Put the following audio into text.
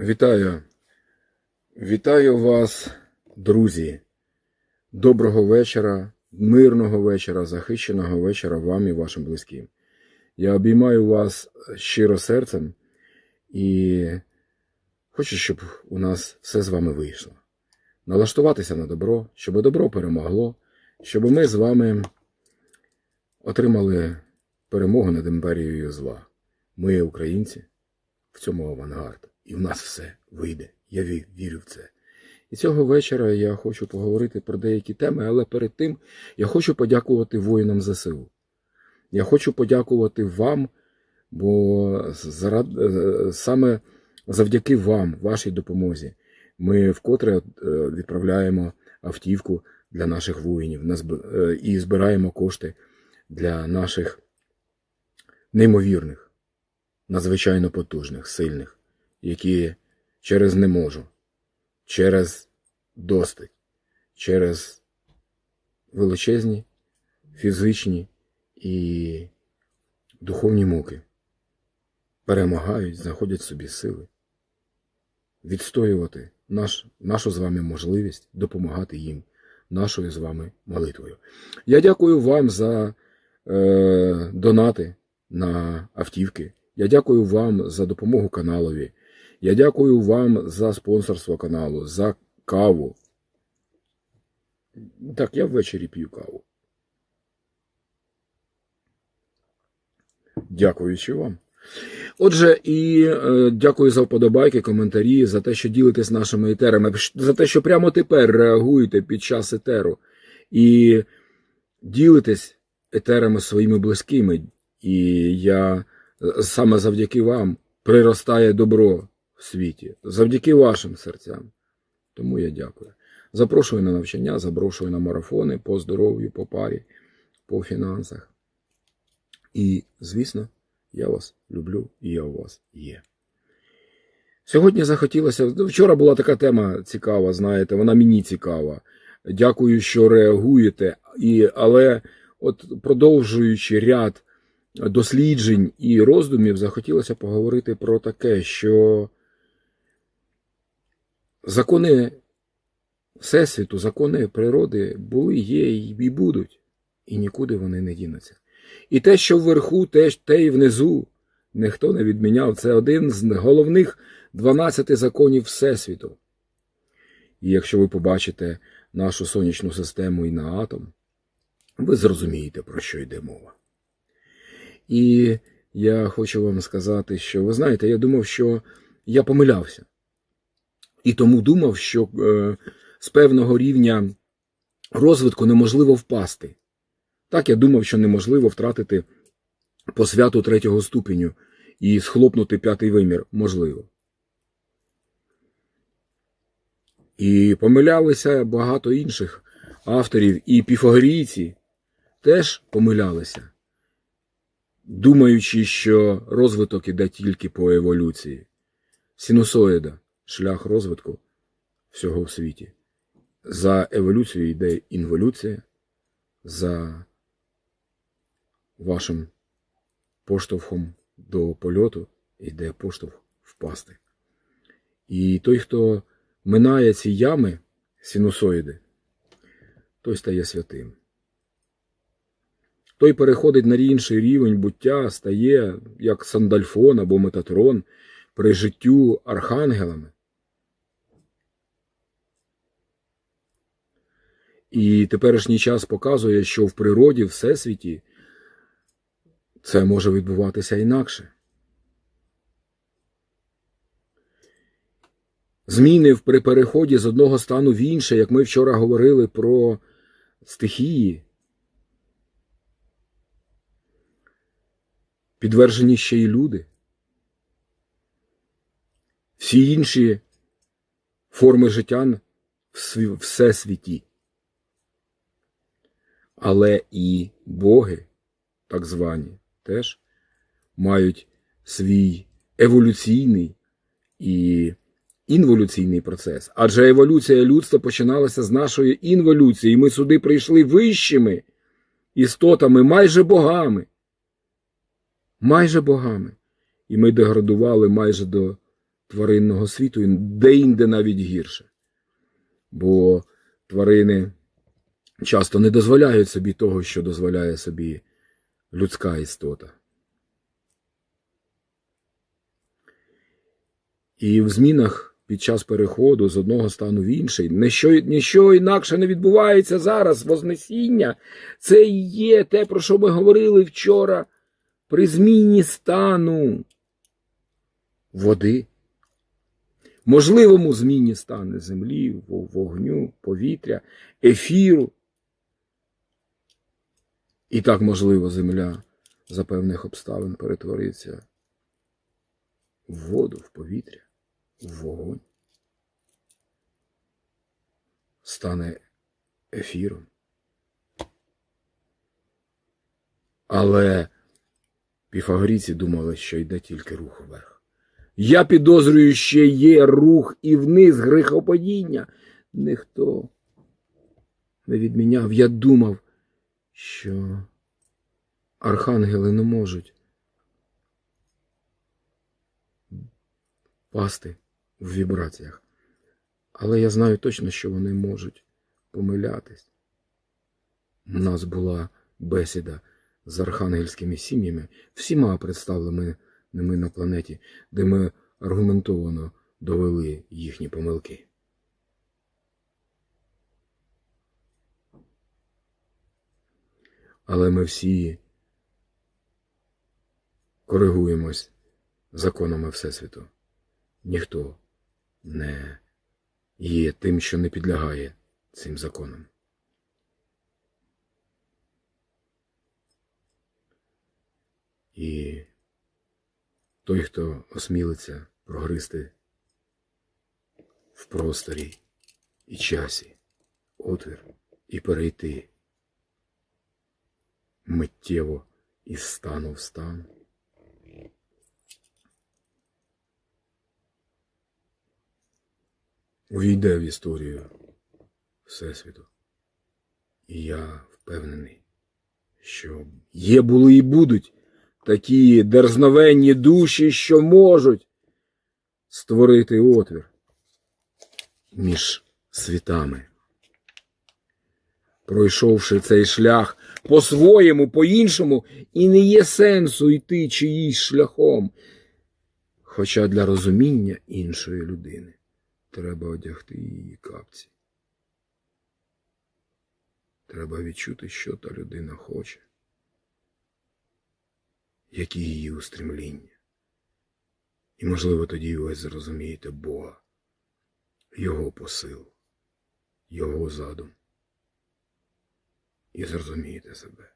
Вітаю. Вітаю вас, друзі. Доброго вечора, мирного вечора, захищеного вечора вам і вашим близьким. Я обіймаю вас щиро серцем і хочу, щоб у нас все з вами вийшло. Налаштуватися на добро, щоб добро перемогло, щоб ми з вами отримали перемогу над імперією зла. Ми, українці, в цьому авангард. І в нас все вийде. Я вірю в це. І цього вечора я хочу поговорити про деякі теми, але перед тим я хочу подякувати воїнам ЗСУ. Я хочу подякувати вам, бо зарад... е, саме завдяки вам, вашій допомозі, ми вкотре е, відправляємо автівку для наших воїнів е, і збираємо кошти для наших неймовірних, надзвичайно потужних, сильних які через не можу, через достать, через величезні фізичні і духовні муки перемагають, знаходять собі сили відстоювати наш, нашу з вами можливість допомагати їм нашою з вами молитвою. Я дякую вам за е, донати на автівки. Я дякую вам за допомогу каналові. Я дякую вам за спонсорство каналу, за каву. Так, я ввечері п'ю каву. Дякуючи вам. Отже, і е, дякую за вподобайки, коментарі, за те, що ділитесь нашими етерами, за те, що прямо тепер реагуєте під час етеру і ділитесь етерами своїми близькими. І я е, саме завдяки вам приростає добро в світі, завдяки вашим серцям. Тому я дякую. Запрошую на навчання, запрошую на марафони по здоров'ю, по парі, по фінансах. І, звісно, я вас люблю і я у вас є. Сьогодні захотілося. Вчора була така тема цікава, знаєте, вона мені цікава. Дякую, що реагуєте. І, Але, от продовжуючи ряд досліджень і роздумів, захотілося поговорити про таке, що закони Всесвіту, закони природи були, є і будуть, і нікуди вони не дінуться. І те, що вверху, те, те і внизу, ніхто не відміняв. Це один з головних 12 законів Всесвіту. І якщо ви побачите нашу сонячну систему і на атом, ви зрозумієте, про що йде мова. І я хочу вам сказати, що ви знаєте, я думав, що я помилявся. І тому думав, що е, з певного рівня розвитку неможливо впасти. Так я думав, що неможливо втратити посвяту третього ступеню і схлопнути п'ятий вимір можливо. І помилялися багато інших авторів, і піфагорійці теж помилялися, думаючи, що розвиток іде тільки по еволюції. Синусоїда шлях розвитку всього в світі. За еволюцією йде інволюція, за вашим поштовхом до польоту йде поштовх впасти. І той, хто минає ці ями синусоїди, той стає святим. Той переходить на інший рівень буття, стає як Сандальфон або Метатрон при життю архангелами. І теперішній час показує, що в природі, всесвіті це може відбуватися інакше. Зміни при переході з одного стану в інше, як ми вчора говорили про стихії, підтверджені ще й люди. Всі інші форми життя в всесвіті. Але і боги, так звані, теж мають свій еволюційний і інволюційний процес. Адже еволюція людства починалася з нашої інволюції, і ми сюди прийшли вищими істотами, майже богами. Майже богами. І ми деградували майже до тваринного світу, де-інде навіть гірше. Бо тварини часто не дозволяють собі того, що дозволяє собі людська істота. І в змінах під час переходу з одного стану в інший ніщо, ніщо інакше не відбувається зараз. Вознесіння це і є те, про що ми говорили вчора при зміні стану води, можливому зміні стану землі, вогню, повітря, ефіру. І так, можливо, земля за певних обставин перетвориться в воду, в повітря, в вогонь. Стане ефіром. Але піфагорійці думали, що йде тільки рух вверх. Я підозрюю, ще є рух і вниз грехопадіння. Ніхто не відміняв. Я думав, що архангели не можуть пасти в вібраціях. Але я знаю точно, що вони можуть помилятись. У нас була бесіда з архангельськими сім'ями, всіма представленими на планеті, де ми аргументовано довели їхні помилки. Але ми всі коригуємось законами Всесвіту. Ніхто не є тим, що не підлягає цим законам. І той, хто осмілиться прогристи в просторі і часі, отвір і перейти миттєво із стану в стан. Увійде в історію Всесвіту. І я впевнений, що є були і будуть такі дерзновенні душі, що можуть створити отвір між світами. Пройшовши цей шлях по-своєму, по-іншому, і не є сенсу йти чиїсь шляхом. Хоча для розуміння іншої людини треба одягти її капці. Треба відчути, що та людина хоче, які її устремління. І, можливо, тоді ви зрозумієте Бога, Його посил, Його задум. І зрозумієте себе.